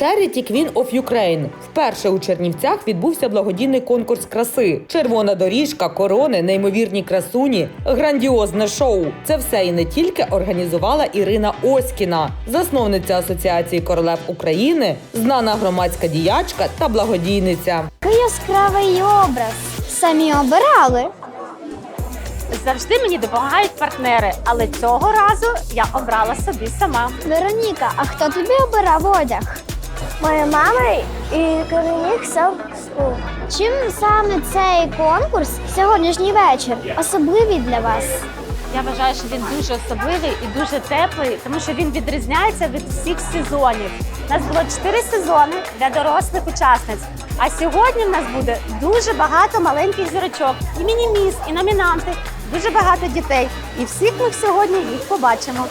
Charity Queen of Ukraine. Вперше у Чернівцях відбувся благодійний конкурс краси. Червона доріжка, корони, неймовірні красуні, грандіозне шоу. Це все і не тільки організувала Ірина Оськіна, засновниця Асоціації королев України, знана громадська діячка та благодійниця. Який яскравий образ. Самі обирали. Завжди мені допомагають партнери, але цього разу я обрала собі сама. Вероніка, а хто тобі обирав одяг? Моя мама і керівник сел-скул. Чим саме цей конкурс, сьогоднішній вечір, особливий для вас? Я вважаю, що він дуже особливий і дуже теплий, тому що він відрізняється від всіх сезонів. У нас було чотири сезони для дорослих учасниць. А сьогодні в нас буде дуже багато маленьких зірочок, і міні-міс, і номінанти, дуже багато дітей. І всіх ми сьогодні їх побачимо.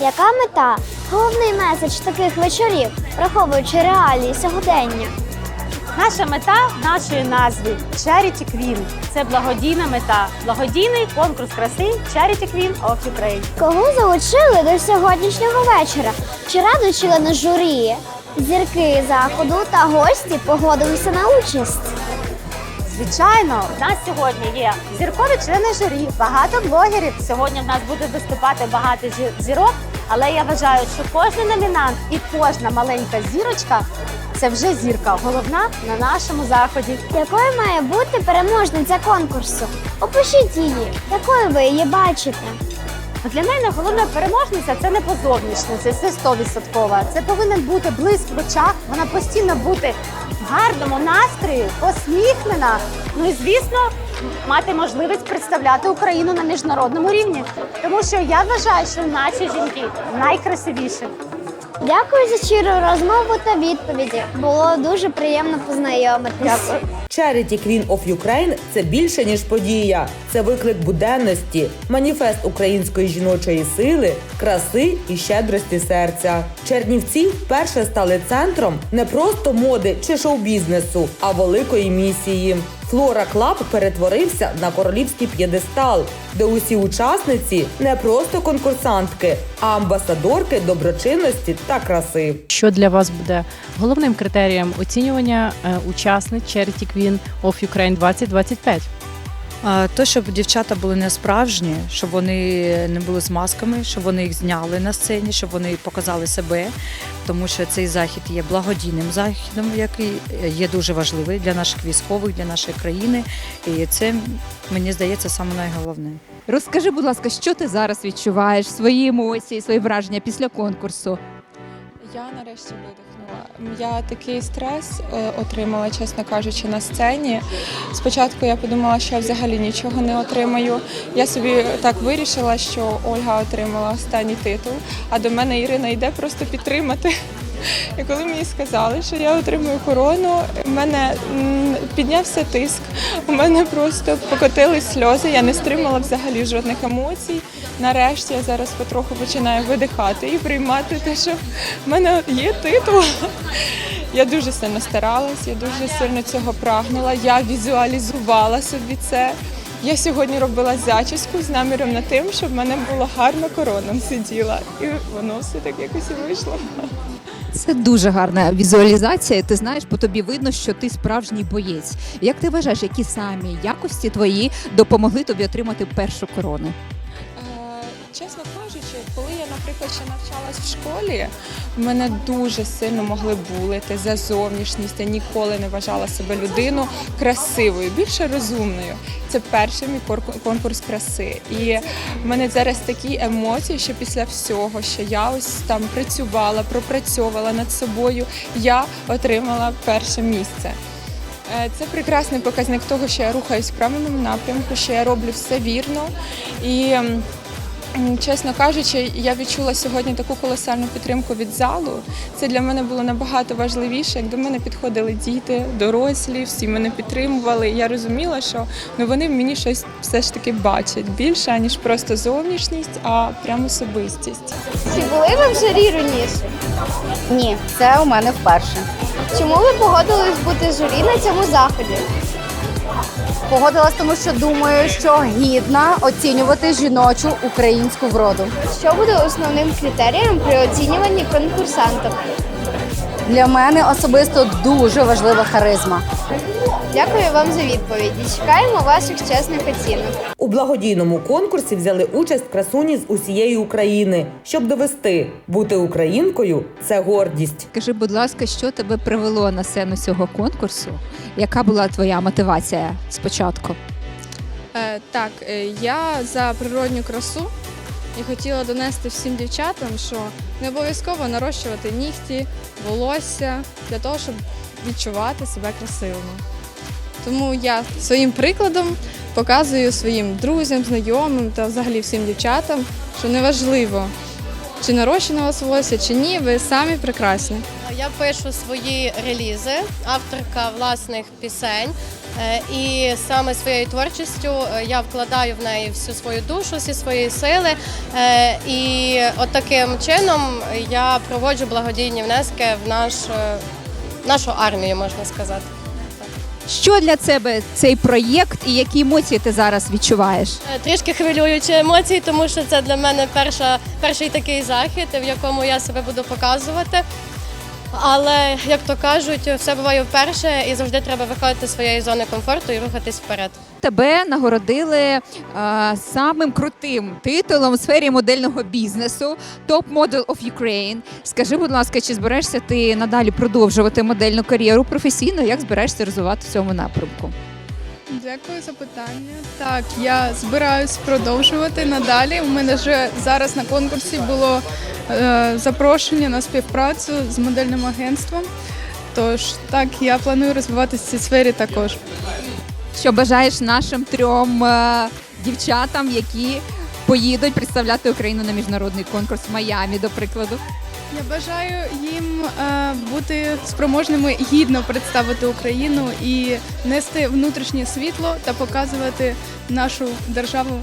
Яка мета? Головний меседж таких вечорів, враховуючи реалії сьогодення. Наша мета в нашій назві Charity Queen. Це благодійна мета, благодійний конкурс краси Charity Queen of Ukraine. Кого залучили до сьогоднішнього вечора? Чи радо члени журі? Зірки заходу та гості погодилися на участь. Звичайно, в нас сьогодні є зіркові члени журі, багато блогерів. Сьогодні в нас буде виступати багато зі- зірок. Але я вважаю, що кожен номінант і кожна маленька зірочка це вже зірка, головна на нашому заході. Якою має бути переможниця конкурсу? Опишіть її, якою ви її бачите. Для мене головна переможниця це не по зовнішності, це стовідсоткова. Це повинен бути блиск в очах, вона постійно бути в гарному настрої, посміхнена. Ну і звісно, мати можливість представляти Україну на міжнародному рівні. Тому що я вважаю, що наші жінки найкрасивіші. Дякую за щиру розмову та відповіді. Було дуже приємно познайомитись. Charity Queen of Ukraine – це більше ніж подія. Це виклик буденності, маніфест української жіночої сили, краси і щедрості серця. Чернівці вперше стали центром не просто моди чи шоу-бізнесу, а великої місії. Флора Клаб перетворився на королівський п'єдестал, де усі учасниці не просто конкурсантки, а амбасадорки доброчинності та краси. Що для вас буде головним критерієм оцінювання е, учасниць Charity Queen of Ukraine 2025? То, щоб дівчата були не справжні, щоб вони не були з масками, щоб вони їх зняли на сцені, щоб вони показали себе, тому що цей захід є благодійним західом, який є дуже важливий для наших військових, для нашої країни. І це мені здається саме найголовне. Розкажи, будь ласка, що ти зараз відчуваєш, свої емоції, свої враження після конкурсу? Я нарешті видихнула. Я такий стрес е, отримала, чесно кажучи, на сцені. Спочатку я подумала, що я взагалі нічого не отримаю. Я собі так вирішила, що Ольга отримала останній титул, а до мене Ірина йде просто підтримати. І коли мені сказали, що я отримую корону, в мене піднявся тиск, у мене просто покотились сльози, я не стримала взагалі жодних емоцій. Нарешті я зараз потроху починаю видихати і приймати те, що в мене є титул. Я дуже сильно старалась, я дуже сильно цього прагнула. Я візуалізувала собі це. Я сьогодні робила зачіску з наміром на тим, щоб в мене була гарна корона сиділа. І воно все так якось і вийшло. Це дуже гарна візуалізація. Ти знаєш, по тобі видно, що ти справжній боєць. Як ти вважаєш, які самі якості твої допомогли тобі отримати першу корону? Чесно кажучи, коли я, наприклад, ще навчалась в школі, мене дуже сильно могли булити за зовнішність. Я ніколи не вважала себе людину красивою, більше розумною. Це перший мій конкурс краси. І в мене зараз такі емоції, що після всього, що я ось там працювала, пропрацьовувала над собою, я отримала перше місце. Е, Це прекрасний показник того, що я рухаюсь в правильному напрямку, що я роблю все вірно. І чесно кажучи, я відчула сьогодні таку колосальну підтримку від залу. Це для мене було набагато важливіше, як до мене підходили діти, дорослі, всі мене підтримували. Я розуміла, що ну, вони в мені щось все ж таки бачать більше, ніж просто зовнішність, а прям особистість. Чи були ви в журі раніше? Ні, це у мене вперше. Чому ви погодились бути журі на цьому заході? Погодилась, тому що думаю, що гідна оцінювати жіночу українську вроду. Що буде основним критерієм при оцінюванні конкурсантів? Для мене особисто дуже важлива харизма. Дякую вам за відповіді. Чекаємо ваших чесних оцінок. У благодійному конкурсі взяли участь красуні з усієї України, щоб довести бути українкою це гордість. Скажи, будь ласка, що тебе привело на сцену цього конкурсу? Яка була твоя мотивація спочатку? Е, так, е, я за природню красу і хотіла донести всім дівчатам, що не обов'язково нарощувати нігті, волосся для того, щоб відчувати себе красивими. Тому я своїм прикладом показую своїм друзям, знайомим та взагалі всім дівчатам, що неважливо, чи нарощено у вас волосся, чи ні, ви самі прекрасні. Я пишу свої релізи, авторка власних пісень. Е, І саме своєю творчістю е, я вкладаю в неї всю свою душу, всі свої сили. Е, І от таким чином я проводжу благодійні внески в наш, нашу армію, можна сказати. Що для тебе цей проєкт і які емоції ти зараз відчуваєш? Е, Трішки хвилюючі емоції, тому що це для мене перша, перший такий захід, в якому я себе буду показувати. Але, як то кажуть, все буває вперше і завжди треба виходити з своєї зони комфорту і рухатись вперед. Тебе нагородили е, самим крутим титулом у сфері модельного бізнесу Top Model of Ukraine. Скажи, будь ласка, чи збираєшся ти надалі продовжувати модельну кар'єру професійно? Як збираєшся розвивати в цьому напрямку? Дякую за питання. Так, я збираюсь продовжувати надалі. У мене вже зараз на конкурсі було е, запрошення на співпрацю з модельним агентством. Тож так, я планую розвиватися в цій сфері також. Що бажаєш нашим трьом е, дівчатам, які поїдуть представляти Україну на міжнародний конкурс в Майамі, до прикладу? Я бажаю їм е, бути спроможними гідно представити Україну і нести внутрішнє світло та показувати нашу державу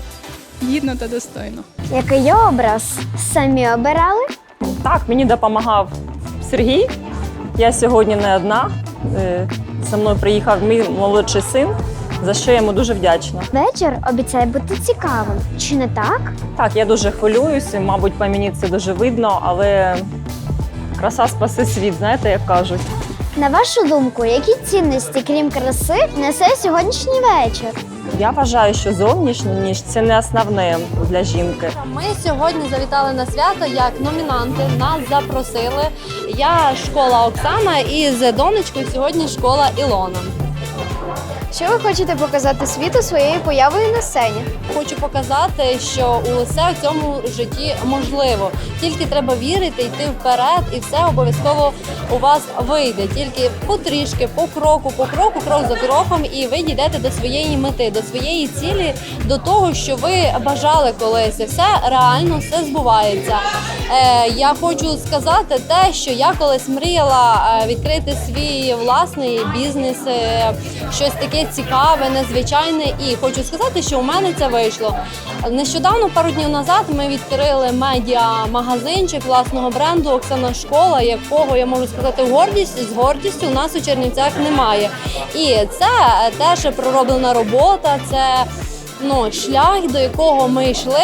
гідно та достойно. Який образ самі обирали? Так, мені допомагав Сергій. Я сьогодні не одна. Е, За мною приїхав мій молодший син, за що я йому дуже вдячна. Вечір обіцяє бути цікавим. Чи не так? Так, я дуже хвилююся, мабуть, по мені це дуже видно, але краса спасе світ, знаєте, як кажуть. На вашу думку, які цінності, крім краси, несе сьогоднішній вечір? Я вважаю, що зовнішність це не основне для жінки. Ми сьогодні завітали на свято як номінанти. Нас запросили. Я школа Оксана і з донечкою сьогодні школа Ілона. Що ви хочете показати світу своєю появою на сцені? Хочу показати, що усе в цьому житті можливо. Тільки треба вірити, йти вперед, і все обов'язково у вас вийде. Тільки потрішки, по кроку, по кроку, крок за кроком, і ви дійдете до своєї мети, до своєї цілі, до того, що ви бажали колись. Все реально все збувається. Е, я хочу сказати те, що я колись мріяла е, відкрити свій власний бізнес, е, щось таке цікаве, незвичайне. І хочу сказати, що у мене це вийшло. Нещодавно, пару днів назад, ми відкрили медіа-магазинчик власного бренду Оксана Школа, якого я можу сказати гордість з гордістю у нас у Чернівцях немає. І це теж пророблена робота. Це ну, шлях, до якого ми йшли.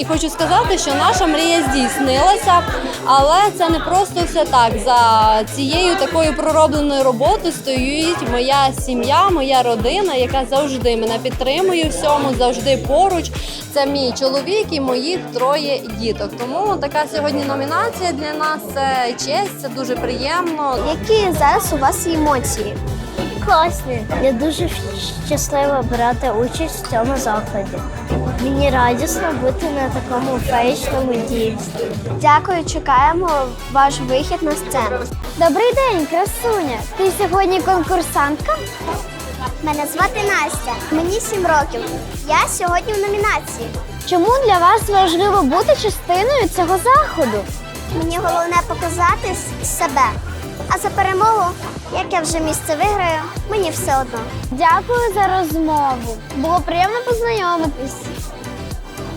І хочу сказати, що наша мрія здійснилася, але це не просто все так. За цією такою проробленою роботою стоїть моя сім'я, моя родина, яка завжди мене підтримує всьому, завжди поруч. Це мій чоловік і моїх троє діток. Тому така сьогодні номінація для нас це честь, це дуже приємно. Які зараз у вас емоції? Класні. Я дуже щаслива брати участь в цьому закладі. Мені радісно бути на такому феєчному дійстві. Дякую, чекаємо ваш вихід на сцену. Добрий день, красуня. Ти сьогодні конкурсантка? Мене звати Настя. Мені 7 років. Я сьогодні в номінації. Чому для вас важливо бути частиною цього заходу? Мені головне показати себе. А за перемогу, як я вже місце виграю, мені все одно. Дякую за розмову. Було приємно познайомитись.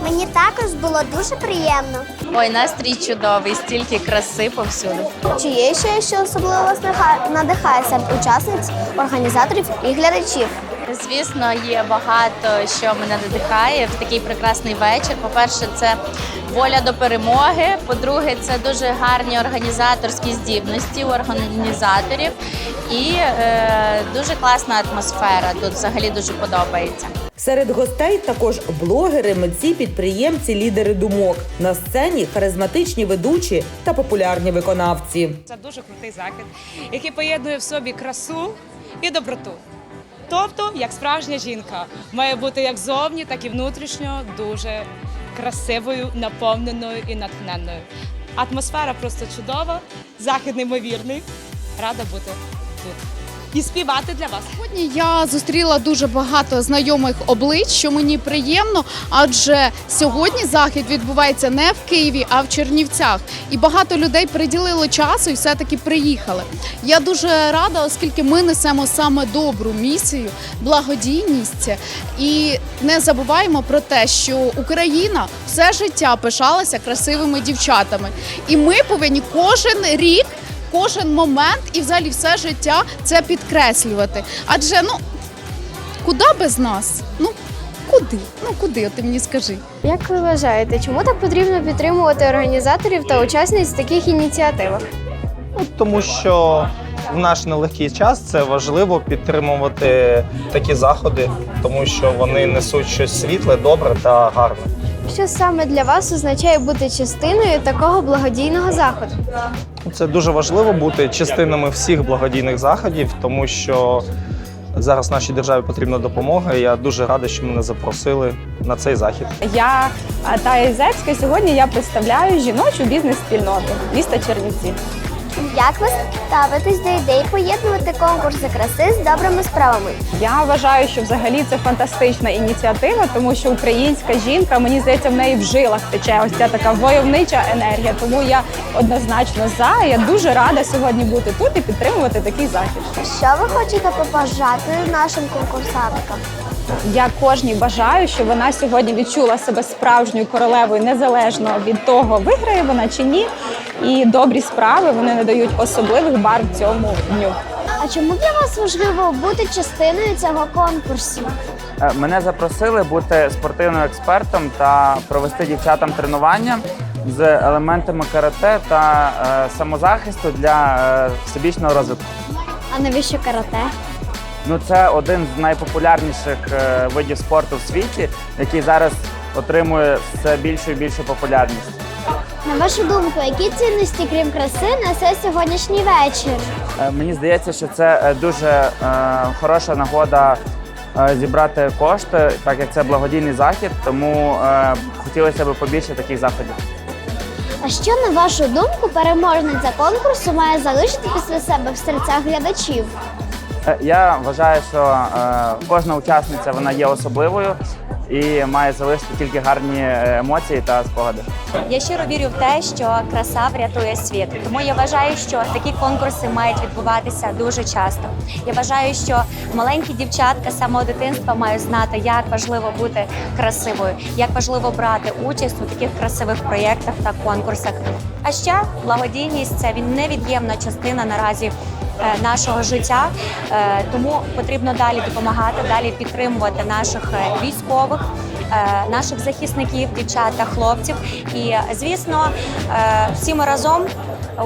Мені також було дуже приємно. Ой, настрій чудовий, стільки краси повсюди. Чи є ще що особливо вас наха- надихає серед учасниць, організаторів і глядачів? Звісно, є багато що мене надихає в такий прекрасний вечір. По-перше, це воля до перемоги. По-друге, це дуже гарні організаторські здібності у організаторів і е, дуже класна атмосфера. Тут взагалі дуже подобається. Серед гостей також блогери, митці, підприємці, лідери думок. На сцені харизматичні ведучі та популярні виконавці. Це дуже крутий захід, який поєднує в собі красу і доброту. Тобто, як справжня жінка, має бути як зовні, так і внутрішньо дуже красивою, наповненою і натхненною. Атмосфера просто чудова, захід неймовірний. Рада бути тут і співати для вас. Сьогодні я зустріла дуже багато знайомих облич, що мені приємно, адже сьогодні захід відбувається не в Києві, а в Чернівцях. І багато людей приділило часу і все-таки приїхали. Я дуже рада, оскільки ми несемо саме добру місію, благодійність. І не забуваємо про те, що Україна все життя пишалася красивими дівчатами. І ми повинні кожен рік кожен момент і взагалі все життя це підкреслювати. Адже ну куди без нас? Ну куди? Ну куди? Ти мені скажи. Як ви вважаєте, чому так потрібно підтримувати організаторів та учасниць в таких ініціативах? Ну, тому що в наш нелегкий час це важливо підтримувати такі заходи, тому що вони несуть щось світле, добре та гарне. Що саме для вас означає бути частиною такого благодійного заходу? Це дуже важливо бути частинами всіх благодійних заходів, тому що зараз нашій державі потрібна допомога. і Я дуже радий, що мене запросили на цей захід. Я та Ізецька. Сьогодні я представляю жіночу бізнес-спільноту міста Чернівці. Як ви ставитесь до ідеї поєднувати конкурси краси з добрими справами? Я вважаю, що взагалі це фантастична ініціатива, тому що українська жінка, мені здається, в неї в жилах тече ось ця така войовнича енергія. Тому я однозначно за. Я дуже рада сьогодні бути тут і підтримувати такий захід. Що ви хочете побажати нашим конкурсанткам? Я кожній бажаю, щоб вона сьогодні відчула себе справжньою королевою незалежно від того, виграє вона чи ні. І добрі справи вони надають особливих барв цьому дню. А чому для вас важливо бути частиною цього конкурсу? Е, Мене запросили бути спортивним експертом та провести дівчатам тренування з елементами карате та е, самозахисту для е, всебічного розвитку. А навіщо карате? Ну, це один з найпопулярніших е, видів спорту в світі, який зараз отримує все більшу і більшу популярність. На вашу думку, які цінності, крім краси, несе сьогоднішній вечір? Е, Мені здається, що це е, дуже е, хороша нагода зібрати кошти, так як це благодійний захід, тому хотілося б побільше таких заходів. А що, на вашу думку, переможниця конкурсу має залишити після себе в серцях глядачів? Я вважаю, що кожна учасниця вона є особливою і має залишити тільки гарні е, емоції та спогади. Я щиро вірю в те, що краса врятує світ. Тому я вважаю, що такі конкурси мають відбуватися дуже часто. Я вважаю, що маленькі дівчатка з самого дитинства мають знати, як важливо бути красивою, як важливо брати участь у таких красивих проєктах та конкурсах. А ще благодійність це він невід'ємна частина наразі. Е, Нашого життя Е, тому потрібно далі допомагати, далі підтримувати наших е, військових, наших захисників, дівчат та хлопців. І звісно, всі ми разом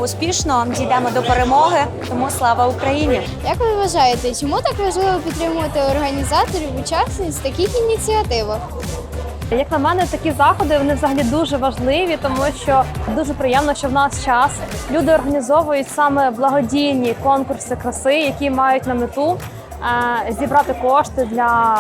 успішно дійдемо до перемоги. Тому слава Україні! Як ви вважаєте, чому так важливо підтримувати організаторів учасниць таких ініціативах? Як на мене, такі заходи вони взагалі дуже важливі, тому що дуже приємно, що в нас час люди організовують саме благодійні конкурси краси, які мають на мету е, зібрати кошти для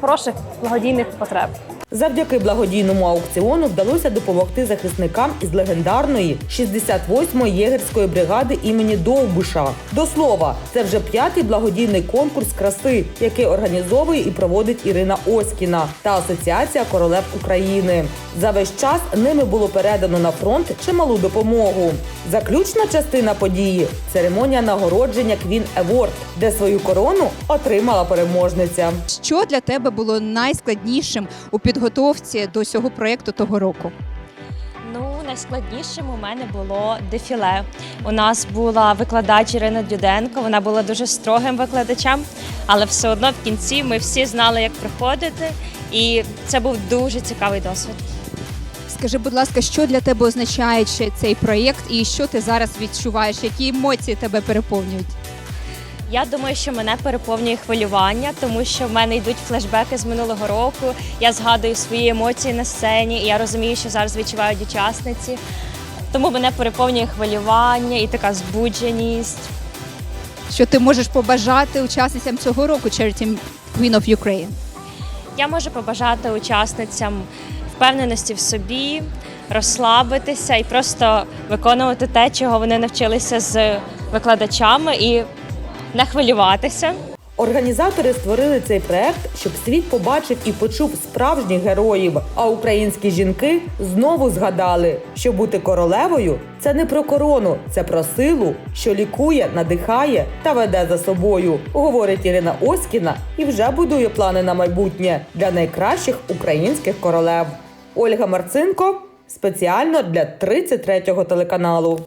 хороших благодійних потреб. Завдяки благодійному аукціону вдалося допомогти захисникам із легендарної 68-ї єгерської бригади імені Довбуша. До слова, це вже п'ятий благодійний конкурс краси, який організовує і проводить Ірина Оськіна та Асоціація королев України. За весь час ними було передано на фронт чималу допомогу. Заключна частина події церемонія нагородження Квін Еворд, де свою корону отримала переможниця. Що для тебе було найскладнішим у підготовці до цього проєкту того року? Ну найскладнішим у мене було дефіле. У нас була викладач Ірина Дюденко. Вона була дуже строгим викладачем, але все одно в кінці ми всі знали, як приходити, і це був дуже цікавий досвід. Скажи, будь ласка, що для тебе означає цей проєкт і що ти зараз відчуваєш? Які емоції тебе переповнюють? Я думаю, що мене переповнює хвилювання, тому що в мене йдуть флешбеки з минулого року. Я згадую свої емоції на сцені, і я розумію, що зараз відчувають учасниці. Тому мене переповнює хвилювання і така збудженість. Що ти можеш побажати учасницям цього року Charity Queen of Ukraine? Я можу побажати учасницям впевненості в собі, розслабитися і просто виконувати те, чого вони навчилися з викладачами, і не хвилюватися. Організатори створили цей проект, щоб світ побачив і почув справжніх героїв. А українські жінки знову згадали, що бути королевою це не про корону, це про силу, що лікує, надихає та веде за собою. Говорить Ірина Оськіна і вже будує плани на майбутнє для найкращих українських королев. Ольга Марцинко спеціально для 33-го телеканалу.